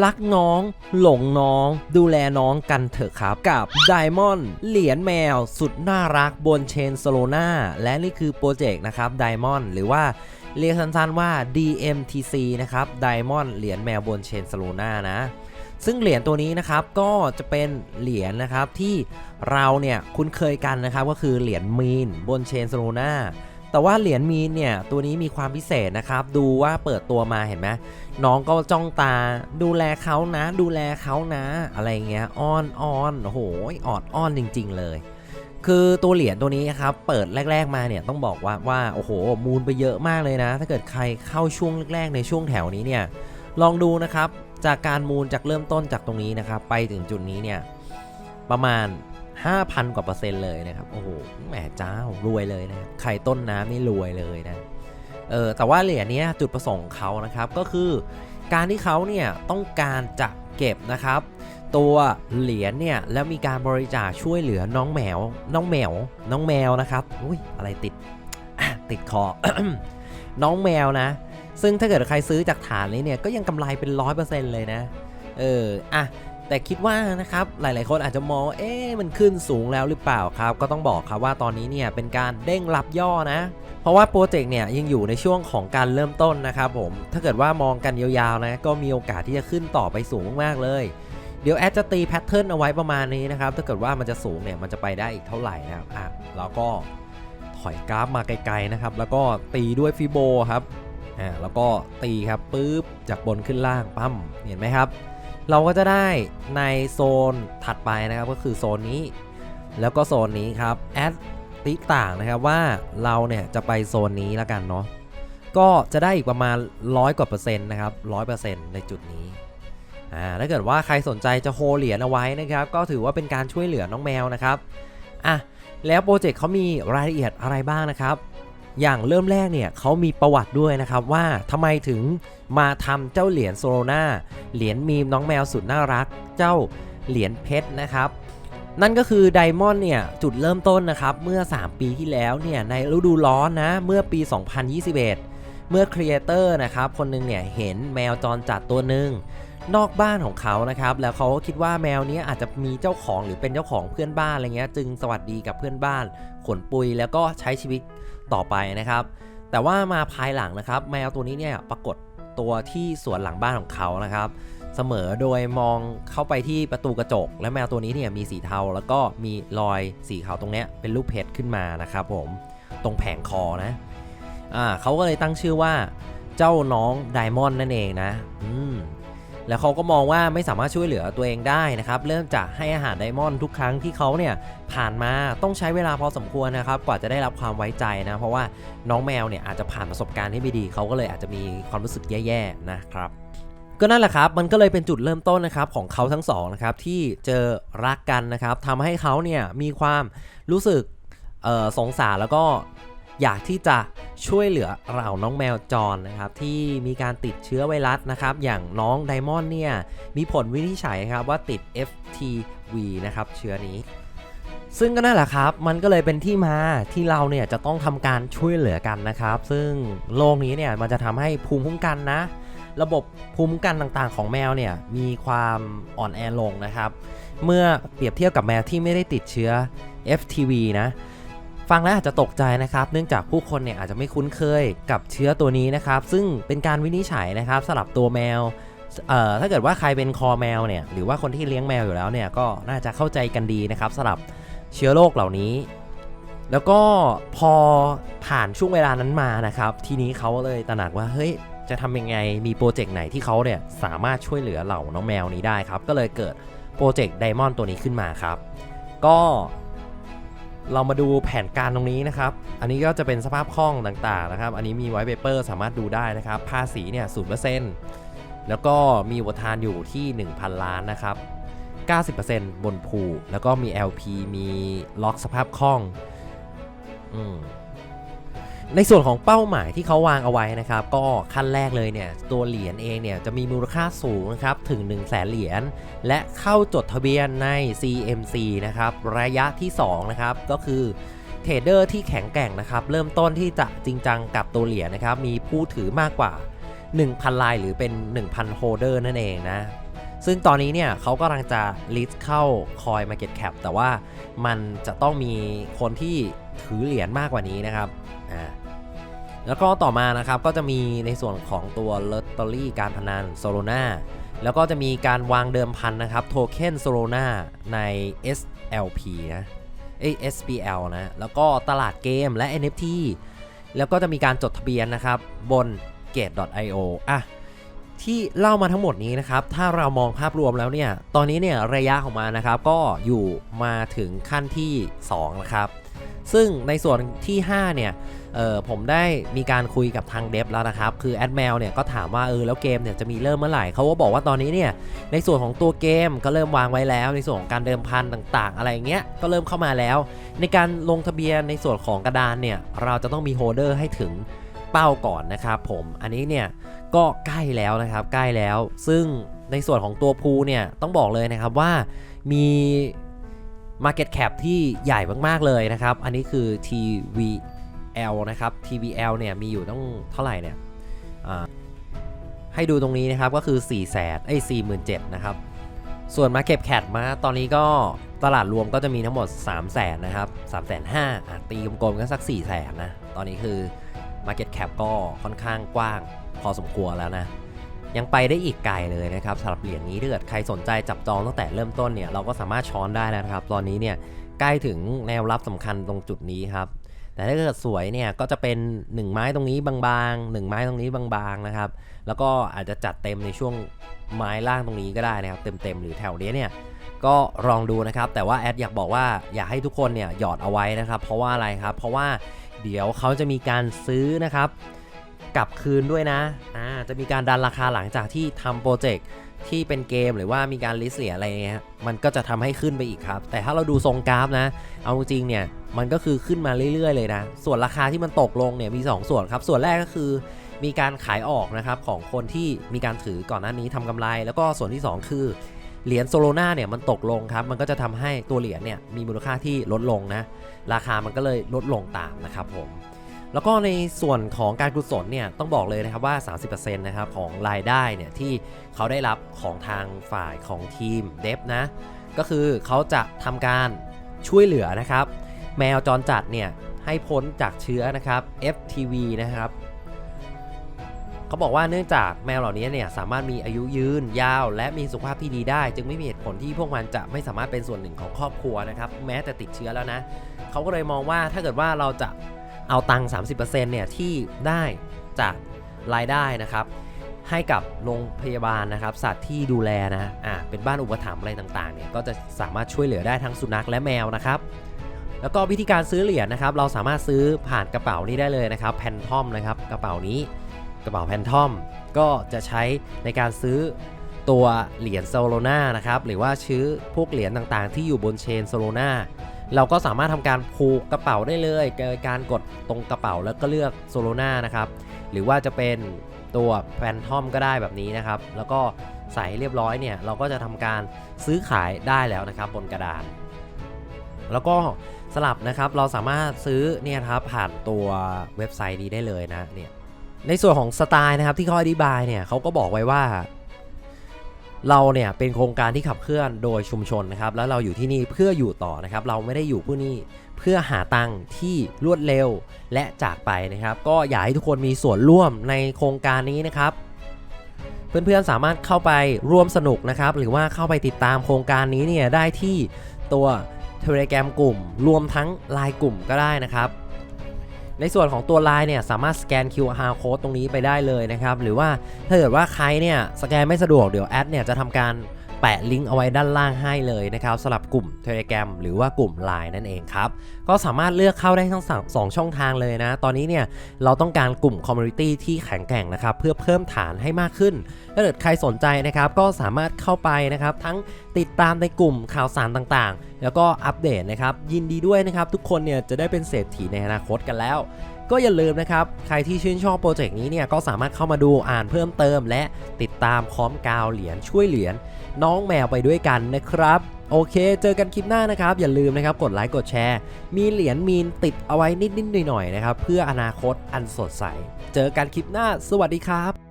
รักน้อง หลงน้อง ดูแลน้องกันเถอะครับ กับ Diamond เหรียญแมว สุดน่ารักบนเชนโซโลนาและนี่คือโปรเจกต์นะครับ Diamond หรือว่าเรียกสั้นๆว่า DMTC นะครับ Diamond เหรียญแมวบนเชนโซโลนานะซึ่งเหรียญตัวนี้นะครับก็จะเป็นเหรียญนะครับที่เราเนี่ยคุ้นเคยกันนะครับก็คือเหรียญมีนบนเชนโซโลนา แต่ว่าเหรียญมีนเนี่ยตัวนี้มีความพิเศษนะครับ ดูว่าเปิดตัวมาเห็นไหมน้องก็จ้องตา ดูแลเขานะ ดูแลเขานะ อะไรเงี้ยอ้อนอ้อนโอ้โหออดอ้อนจริง ๆ เลย คือตัวเหรียญตัวนี้ครับเปิดแรก ๆมาเนี่ยต้องบอกว่าว่าโอ้โหมูลไปเยอะมากเลยนะ ถ้าเกิดใครเข้าช่วงแรกๆในช่วงแถวนี้เนี่ยลองดูนะครับจากการมูลจากเริ่มต้นจากตรงนี้นะครับไปถึงจุดนี้เนี่ยประมาณ 5,000 กว่าเปอร์เซ็นต์เลยนะครับ โอ้โห แหมเจ้ารวยเลยนะครับไข่ต้นน้ำนี่รวยเลยนะ เออ แต่ว่าเหรียญนี้จุดประสงค์เขานะครับ ก็คือ การที่เขาเนี่ยต้องการจะเก็บนะครับ ตัวเหรียญเนี่ยแล้วมีการบริจาคช่วยเหลือน้องแมว น้องแมว น้องแมวนะครับอุ้ยอะไรติดติดคอ น้องแมวนะ ซึ่งถ้าเกิดใครซื้อจากฐานนี้เนี่ยก็ยังกำไรเป็นร้อยเปอร์เซ็นต์เลยนะ เออ อะ แต่คิดว่านะครับหลาย ๆ คนอาจจะมองเอ๊ะมันขึ้นสูงแล้วหรือเปล่าครับ ก็ต้องบอกครับว่าตอนนี้เนี่ยเป็นการเด้งรับย่อนะ เพราะว่าโปรเจกต์เนี่ยยังอยู่ในช่วงของการเริ่มต้นนะครับผมถ้าเกิดว่ามองกันยาวๆนะก็มีโอกาสที่จะขึ้นต่อไปสูงมากๆเลยเดี๋ยวแอดจะตีแพทเทิร์นเอาไว้ประมาณนี้นะครับ ถ้าเกิดว่ามันจะสูงเนี่ยมันจะไปได้อีกเท่าไหร่นะครับอะแล้วก็ถอยกราฟมาไกลๆนะครับ แล้วก็ตีด้วยฟิโบครับอ่าแล้วก็ตีครับปุ๊บจากบนขึ้นล่างปั๊มเห็นไหมครับ เราก็จะได้ในโซนถัดไปนะครับก็คือโซนนี้ แล้วก็โซนนี้ครับแอดติต่างนะครับว่าเราเนี่ยจะไปโซนนี้แล้วกันเนาะก็จะได้อีกประมาณร้อยกว่าเปอร์เซ็นต์นะครับร้อยเปอร์เซ็นต์ในจุดนี้อ่าถ้าเกิดว่าใครสนใจจะโฮเหรียญเอาไว้นะครับก็ถือว่าเป็นการช่วยเหลือน้องแมวนะครับอะแล้วโปรเจกต์เขามีรายละเอียดอะไรบ้างนะครับ อย่างเริ่มแรกเนี่ยเขามีประวัติด้วยนะครับว่าทำไมถึงมาทำเจ้าเหรียญโซโลนาเหรียญมีมน้องแมวสุดน่ารัก เจ้าเหรียญเพชรนะครับนั่นก็คือไดมอนด์เนี่ยจุดเริ่มต้นนะครับเมื่อ 3 ปีที่แล้วเนี่ยในฤดูร้อนนะเมื่อปี 2021 เมื่อครีเอเตอร์นะครับคนหนึงเนี่ยเห็นแมวจรจัดตัวหนึ่งนอกบ้านของเขานะครับ แล้วเขาก็คิดว่าแมวเนี้ยอาจจะมีเจ้าของหรือเป็นเจ้าของเพื่อนบ้านอะไรเงี้ย จึงสวัสดีกับเพื่อนบ้าน ขนปุยแล้วก็ใช้ชีวิต ต่อไปนะครับ แต่ว่ามาภายหลังนะครับ แมวตัวนี้เนี่ยปรากฏตัวที่สวนหลังบ้านของเขานะครับ เสมอโดยมองเข้าไปที่ประตูกระจก และแมวตัวนี้เนี่ยมีสีเทาแล้วก็มีรอยสีขาวตรงเนี้ยเป็นรูปเพชรขึ้นมานะครับผมตรงแผงคอนะอ่าเขาก็เลยตั้งชื่อว่า เจ้าน้องไดมอนด์นั่นเองนะ อืม แล้วเขาก็มองว่าไม่สามารถช่วยเหลือตัวเองได้นะครับ เริ่มจากให้อาหารไดมอนด์ทุกครั้งที่เขาเนี่ยผ่านมาต้องใช้เวลาพอสมควรนะครับ กว่าจะได้รับความไว้ใจนะ เพราะว่าน้องแมวเนี่ยอาจจะผ่านประสบการณ์ที่ไม่ดีเขาก็เลยอาจจะมีความรู้สึกแย่ๆนะครับก็นั่นแหละครับ มันก็เลยเป็นจุดเริ่มต้นนะครับของเขาทั้งสองนะครับที่เจอรักกันนะครับทำให้เขาเนี่ยมีความรู้สึกสงสารแล้วก็ อยากที่จะช่วยเหลือเราน้องแมวจรนะครับ ที่มีการติดเชื้อไวรัสนะครับ อย่างน้องไดมอนด์เนี่ย มีผลวินิจฉัยครับว่าติด FTV นะครับ เชื้อนี้ ซึ่งก็นั่นแหละครับ มันก็เลยเป็นที่มาที่เราเนี่ยจะต้องทำการช่วยเหลือกันนะครับ ซึ่งโรคนี้เนี่ยมันจะทำให้ภูมิคุ้มกันนะ ระบบภูมิคุ้มกันต่างๆ ของแมวเนี่ยมีความอ่อนแอลงนะครับ เมื่อเปรียบเทียบกับแมวที่ไม่ได้ติดเชื้อ FTV นะ ฟังแล้วอาจจะตกใจนะครับ เนื่องจากผู้คนเนี่ยอาจจะไม่คุ้นเคยกับเชื้อตัวนี้นะครับ ซึ่งเป็นการวินิจฉัยนะครับสำหรับตัวแมวเอ่อถ้าเกิดว่าใครเป็นคอแมวเนี่ยหรือว่าคนที่เลี้ยงแมวอยู่แล้วเนี่ยก็น่าจะเข้าใจกันดีนะครับสำหรับเชื้อโรคเหล่านี้ แล้วก็พอผ่านช่วงเวลานั้นมานะครับ ทีนี้เขาเลยตระหนักว่าเฮ้ยจะทำยังไงมีโปรเจกต์ไหนที่เขาเนี่ยสามารถช่วยเหลือเหล่าน้องแมวนี้ได้ครับ ก็เลยเกิดโปรเจกต์ไดมอนด์ตัวนี้ขึ้นมาครับ ก็ เรามาดูแผนการตรงนี้นะครับ อันนี้ก็จะเป็นสภาพคล่องต่างๆนะครับ อันนี้มีไว้เปเปอร์สามารถดูได้นะครับ ภาษีเนี่ยศูนย์เปอร์เซ็นต์แล้วก็มีอุปทานอยู่ที่ 1,000 ล้านนะครับ 90%บนภูแล้วก็มี LP มีล็อกสภาพคล่อง อืม ในส่วนของเป้าหมายที่เขาวางเอาไว้นะครับ ก็ขั้นแรกเลยเนี่ยตัวเหรียญเองเนี่ยจะมีมูลค่าสูงนะครับถึง 1 0 0 0 0แสนเหรียญและเข้าจดทะเบียนใน CMC นะครับระยะที่2นะครับก็คือเทรดเดอร์ที่แข็งแกร่งนะครับเริ่มต้นที่จะจริงจังกับตัวเหรียญนะครับมีผู้ถือมากกว่า 1,000 ลายหรือเป็น 1,000 โฮเดอร์นั่นเองนะซึ่งตอนนี้เนี่ยเขากำลังจะ list เข้า Coin Market Cap แต่ว่ามันจะต้องมีคนที่ถือเหรียญมากกว่านี้นะครับอ่า แล้วก็ต่อมานะครับก็จะมีในส่วนของตัวลอตเตอรี่การพนันโซโลนาแล้วก็จะมีการวางเดิมพันนะครับโทเค็นโซโลนาใน SLP นะเอ้ SPL นะแล้วก็ตลาดเกมและ NFT แล้วก็จะมีการจดทะเบียนนะครับบน Gate.io อะ ที่เล่ามาทั้งหมดนี้นะครับ ถ้าเรามองภาพรวมแล้วเนี่ย ตอนนี้เนี่ยระยะของมันนะครับ ก็อยู่มาถึงขั้นที่2นะครับ ซึ่งในส่วนที่ 5 เนี่ยผมได้มีการคุยกับทางเดฟแล้วนะครับ คือแอดแมวเนี่ยก็ถามว่าเออแล้วเกมเนี่ยจะมีเริ่มเมื่อไหร่เขาก็บอกว่าตอนนี้เนี่ยในส่วนของตัวเกมก็เริ่มวางไว้แล้ว ในส่วนของการเดิมพันต่างๆ อะไรเงี้ยก็เริ่มเข้ามาแล้ว ในการลงทะเบียนในส่วนของกระดานเนี่ยเราจะต้องมีโฮเดอร์ให้ถึง เป้าก่อนนะครับผมอันนี้เนี่ยก็ใกล้แล้วนะครับใกล้แล้ว ซึ่งในส่วนของตัวพูเนี่ยต้องบอกเลยนะครับว่ามี Market Cap ที่ใหญ่มาก ๆ เลยนะครับ อันนี้คือ TVL นะครับ TVL เนี่ยมีอยู่ต้องเท่าไหร่เนี่ยให้ดูตรงนี้นะครับก็คือ 4 0 0 0 0ไอ้47,000นะครับ ส่วน Market Cap มาตอนนี้ก็ตลาดรวมก็จะมีทั้งหมด 3 0 0 0 0 0นะครับ3 5 0 0 0อะตีกลมๆก็สัก 4 0 0 0 0 0นะ ตอนนี้คือ Market Cap ก็ค่อนข้างกว้าง พอสมควรแล้วนะ ยังไปได้อีกไกลเลยนะครับสำหรับเหรียญนี้ถ้าเกิดใครสนใจจับจองตั้งแต่เริ่มต้นเนี่ยเราก็สามารถช้อนได้แล้วนะครับ ตอนนี้เนี่ยใกล้ถึงแนวรับสำคัญตรงจุดนี้ครับ แต่ถ้าเกิดสวยเนี่ยก็จะเป็น 1 ไม้ตรงนี้บางๆ 1 ไม้ตรงนี้บางๆนะครับ แล้วก็อาจจะจัดเต็มในช่วงไม้ล่างตรงนี้ก็ได้นะครับ เต็มๆหรือแถวนี้เนี่ย ก็ลองดูนะครับ แต่ว่าแอดอยากบอกว่าอยากให้ทุกคนเนี่ยหยอดเอาไว้นะครับ เพราะว่าอะไรครับ เพราะว่าเดี๋ยวเขาจะมีการซื้อนะครับกลับคืนด้วยนะอ่าจะมีการดันราคาหลังจากที่ทำโปรเจกต์ที่เป็นเกมหรือว่ามีการลิสเหรียญอะไรเงี้ยมันก็จะทำให้ขึ้นไปอีกครับ แต่ถ้าเราดูทรงกราฟนะ เอาจริงเนี่ยมันก็คือขึ้นมาเรื่อยๆเลยนะ ส่วนราคาที่มันตกลงเนี่ยมี 2 ส่วนครับ ส่วนแรกก็คือมีการขายออกนะครับของคนที่มีการถือก่อนหน้านี้ทำกำไร แล้วก็ส่วนที่ 2 คือ เหรียญโซโลนาเนี่ยมันตกลงครับมันก็จะทำให้ตัวเหรียญเนี่ยมีมูลค่าที่ลดลงนะราคามันก็เลยลดลงตามนะครับผมแล้วก็ในส่วนของการกุศลเนี่ยต้องบอกเลยนะครับว่า 30%นะครับของรายได้เนี่ยที่เขาได้รับของทางฝ่ายของทีมเดฟนะก็คือเขาจะทำการช่วยเหลือนะครับ แมวจรจัดเนี่ยให้พ้นจากเชื้อนะครับ FTV นะครับ เขาบอกว่าเนื่องจากแมวเหล่านี้เนี่ยสามารถมีอายุยืนยาว และมีสุขภาพที่ดีได้ จึงไม่มีเหตุผลที่พวกมันจะไม่สามารถเป็นส่วนหนึ่งของครอบครัวนะครับแม้แต่ติดเชื้อแล้วนะเขาก็เลยมองว่าถ้าเกิดว่าเราจะเอาตังค์30%เนี่ยที่ได้จากรายได้นะครับให้กับโรงพยาบาลนะครับสัตว์ที่ดูแลนะอ่าเป็นบ้านอุปถัมภ์อะไรต่างๆเนี่ยก็จะสามารถช่วยเหลือได้ทั้งสุนัขและแมวนะครับแล้วก็วิธีการซื้อเหรียญนะครับเราสามารถซื้อผ่านกระเป๋านี้ได้เลยนะครับแพนทอมนะครับกระเป๋านี้ กระเป๋าแพนทอมก็จะใช้ในการซื้อตัวเหรียญโซโลนานะครับหรือว่าซื้อพวกเหรียญต่างๆ ที่อยู่บนเชนโซโลนาเราก็สามารถทำการผูกกระเป๋าได้เลยโดยการกดตรงกระเป๋าแล้วก็เลือกโซโลนานะครับหรือว่าจะเป็นตัวแฟนทอมก็ได้แบบนี้นะครับ แล้วก็ใส่เรียบร้อยเนี่ยเราก็จะทำการซื้อขายได้แล้วนะครับบนกระดาน แล้วก็สลับนะครับเราสามารถซื้อเนี่ยครับผ่านตัวเว็บไซต์นี้ได้เลยนะเนี่ย ในส่วนของสไตล์นะครับที่เขาอธิบายเนี่ยเขาก็บอกไว้ว่า เราเนี่ยเป็นโครงการที่ขับเคลื่อนโดยชุมชนนะครับแล้วเราอยู่ที่นี่เพื่ออยู่ต่อนะครับ เราไม่ได้อยู่ผู้นี้เพื่อหาตังค์ที่รวดเร็วและจากไปนะครับ ก็อยากให้ทุกคนมีส่วนร่วมในโครงการนี้นะครับเพื่อนๆสามารถเข้าไปร่วมสนุกนะครับ หรือว่าเข้าไปติดตามโครงการนี้เนี่ยได้ที่ตัว Telegram กลุ่ม รวมทั้งไลน์กลุ่มก็ได้นะครับ ในส่วนของตัวลายเนี่ยสามารถสแกน QR code ตรงนี้ไปได้เลยนะครับ หรือว่าถ้าเกิดว่าใครเนี่ยสแกนไม่สะดวกเดี๋ยวแอดเนี่ยจะทำการ แปะลิงก์เอาไว้ด้านล่างให้เลยนะครับสำหรับกลุ่ม Telegram หรือว่ากลุ่ม Line นั่นเองครับ ก็สามารถเลือกเข้าได้ทั้งสองช่องทางเลยนะ ตอนนี้เนี่ยเราต้องการกลุ่ม Community ที่แข็งแกร่งนะครับ เพื่อเพิ่มฐานให้มากขึ้น ถ้าเกิดใครสนใจนะครับ ก็สามารถเข้าไปนะครับ ทั้งติดตามในกลุ่มข่าวสารต่างๆ แล้วก็อัปเดตนะครับ ยินดีด้วยนะครับ ทุกคนเนี่ยจะได้เป็นเศรษฐีในอนาคตกันแล้ว ก็อย่าลืมนะครับ ใครที่ชื่นชอบโปรเจกต์นี้เนี่ยก็สามารถเข้ามาดูอ่านเพิ่มเติม และติดตามพร้อมกาวเหรียญช่วยเหรียญน้องแมวไปด้วยกันนะครับ โอเค เจอกันคลิปหน้านะครับ อย่าลืมนะครับกดไลค์กดแชร์ มีเหรียญมีนติดเอาไว้นิดๆหน่อยๆนะครับ เพื่ออนาคตอันสดใส เจอกันคลิปหน้า สวัสดีครับ